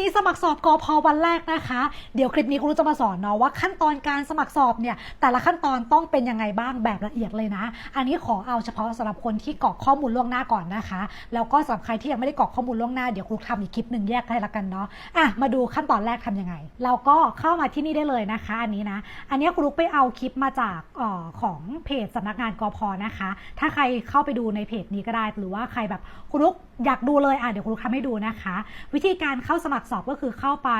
นี้สมัครสอบกอพอวันแรกนะคะ เดี๋ยวคลิปนี้ครูจะมาสอนเนาะว่าขั้นตอนการสมัครสอบเนี่ยแต่ละขั้นตอนต้องเป็นยังไงบ้างแบบละเอียดเลยนะ อันนี้ขอเอาเฉพาะสำหรับคนที่กรอกข้อมูลล่วงหน้าก่อนนะคะ แล้วก็สำหรับใครที่ยังไม่ได้กรอกข้อมูลล่วงหน้าเดี๋ยวครูทำอีกคลิปหนึ่งแยกให้ละกันเนาะอะมาดูขั้นตอนแรกทำยังไง เราก็เข้ามาที่นี่ได้เลยนะคะ อันนี้นะ อันนี้ครูไปเอาคลิปมาจากออของเพจสำนักงานกอพนะคะ ถ้าใครเข้าไปดูในเพจนี้ก็ได้ หรือว่าใครแบบครูอยากดูเลยอะเดี๋ยวครูทำให้ดูนะคะ วิธีการเข้าสมัครสอบก็คือเข้าไป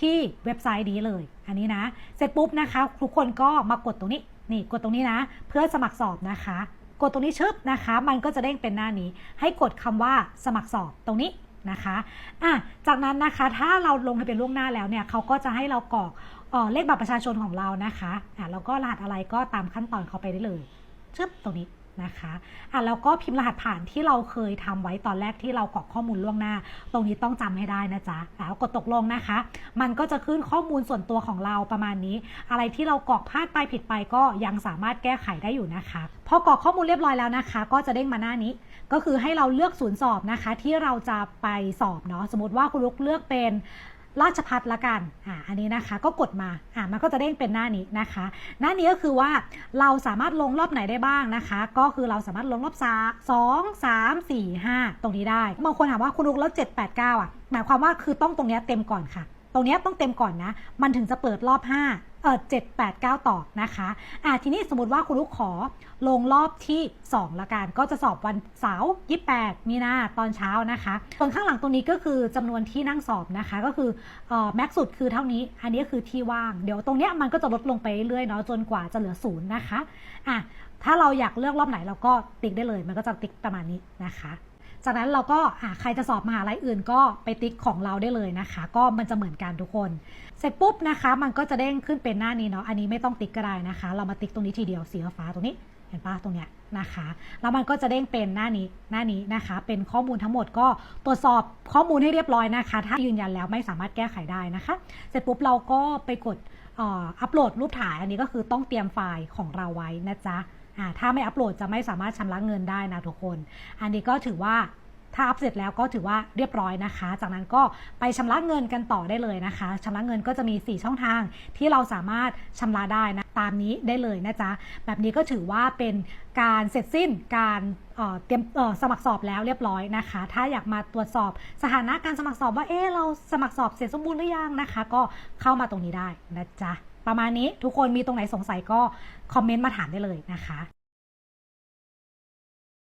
ที่เว็บไซต์นี้เลย อันนี้นะ เสร็จปุ๊บนะคะ ทุกคนก็มากดตรงนี้ นี่กดตรงนี้นะ เพื่อสมัครสอบนะคะ กดตรงนี้ชึบนะคะ มันก็จะเด้งเป็นหน้านี้ ให้กดคำว่าสมัครสอบตรงนี้นะคะอะจากนั้นนะคะถ้าเราลงทะเบียนล่วงหน้าแล้วเนี่ยเขาก็จะให้เรากรอกเออเลขบัตรประชาชนของเรานะคะอะแล้วก็รหัสอะไรก็ตามขั้นตอนเขาไปได้เลยชึบตรงนี้ นะคะอะแล้วก็พิมพ์รหัสผ่านที่เราเคยทำไว้ตอนแรกที่เรากรอกข้อมูลล่วงหน้า ตรงนี้ต้องจำให้ได้นะจ๊ะอะแล้วกดตกลงนะคะ มันก็จะขึ้นข้อมูลส่วนตัวของเราประมาณนี้ อะไรที่เรากรอกพลาดไปผิดไปก็ยังสามารถแก้ไขได้อยู่นะคะ พอกรอกข้อมูลเรียบร้อยแล้วนะคะ ก็จะเด้งมาหน้านี้ ก็คือให้เราเลือกศูนย์สอบนะคะ ที่เราจะไปสอบเนาะสมมติว่าคุณลุกเลือกเป็น ราชพัฒละกันอ่าอันนี้นะคะก็กดมาอ่ามันก็จะเด้งเป็นหน้านี้นะคะ หน้านี้ก็คือว่าเราสามารถลงรอบไหนได้บ้างนะคะ ก็คือเราสามารถลงรอบสสองสามสี่ห้าตรงนี้ได้บางคนถามว่าคุณลุกแล้วเจ็ดแปดเก้าอะหมายความว่าคือต้องตรงนี้เต็มก่อนค่ะ ตรงนี้ต้องเต็มก่อนนะ มันถึงจะเปิดรอบ 5 เออ7 8 9ต่อนะคะอะทีนี้สมมติว่าคุณลูกขอลงรอบที่ 2 ละกันก็จะสอบวันเสาร์28มีนาตอนเช้านะคะส่วนข้างหลังตรงนี้ก็คือจำนวนที่นั่งสอบนะคะก็คือเอ่อแม็กสุดคือเท่านี้ อันนี้คือที่ว่าง เดี๋ยวตรงเนี้ยมันก็จะลดลงไปเรื่อยเนาะจนกว่าจะเหลือศูนย์นะคะอะถ้าเราอยากเลือกรอบไหนเราก็ติ๊กได้เลย มันก็จะติ๊กประมาณนี้นะคะ จากนั้นเราก็ใครจะสอบมหาลัยอื่นก็ไปติ๊กของเราได้เลยนะคะ ก็มันจะเหมือนกันทุกคน เสร็จปุ๊บนะคะ มันก็จะเด้งขึ้นเป็นหน้านี้เนาะอันนี้ไม่ต้องติ๊กก็ได้นะคะ เรามาติ๊กตรงนี้ทีเดียวสีฟ้าตรงนี้เห็นปะตรงเนี้ยนะคะแล้วมันก็จะเด้งเป็นหน้านี้หน้านี้นะคะ เป็นข้อมูลทั้งหมดก็ตรวจสอบข้อมูลให้เรียบร้อยนะคะ ถ้ายืนยันแล้วไม่สามารถแก้ไขได้นะคะ เสร็จปุ๊บเราก็ไปกดอัปโหลดรูปถ่ายอันนี้ก็คือต้องเตรียมไฟล์ของเราไว้นะจ๊ะ ถ้าไม่อัปโหลดจะไม่สามารถชำระเงินได้นะทุกคน อันนี้ก็ถือว่าถ้าอัพเสร็จแล้วก็ถือว่าเรียบร้อยนะคะ จากนั้นก็ไปชำระเงินกันต่อได้เลยนะคะชำระเงินก็จะมี 4 ช่องทางที่เราสามารถชำระได้นะ ตามนี้ได้เลยนะจ๊ะ แบบนี้ก็ถือว่าเป็นการเสร็จสิ้นการเตรียมสมัครสอบแล้วเรียบร้อยนะคะ ถ้าอยากมาตรวจสอบสถานะการสมัครสอบว่า เอ๊เราสมัครสอบเสร็จสมบูรณ์หรือยังนะคะ ก็เข้ามาตรงนี้ได้นะจ๊ะ ประมาณนี้ทุกคนมีตรงไหนสงสัยก็คอมเมนต์มาถามได้เลยนะคะ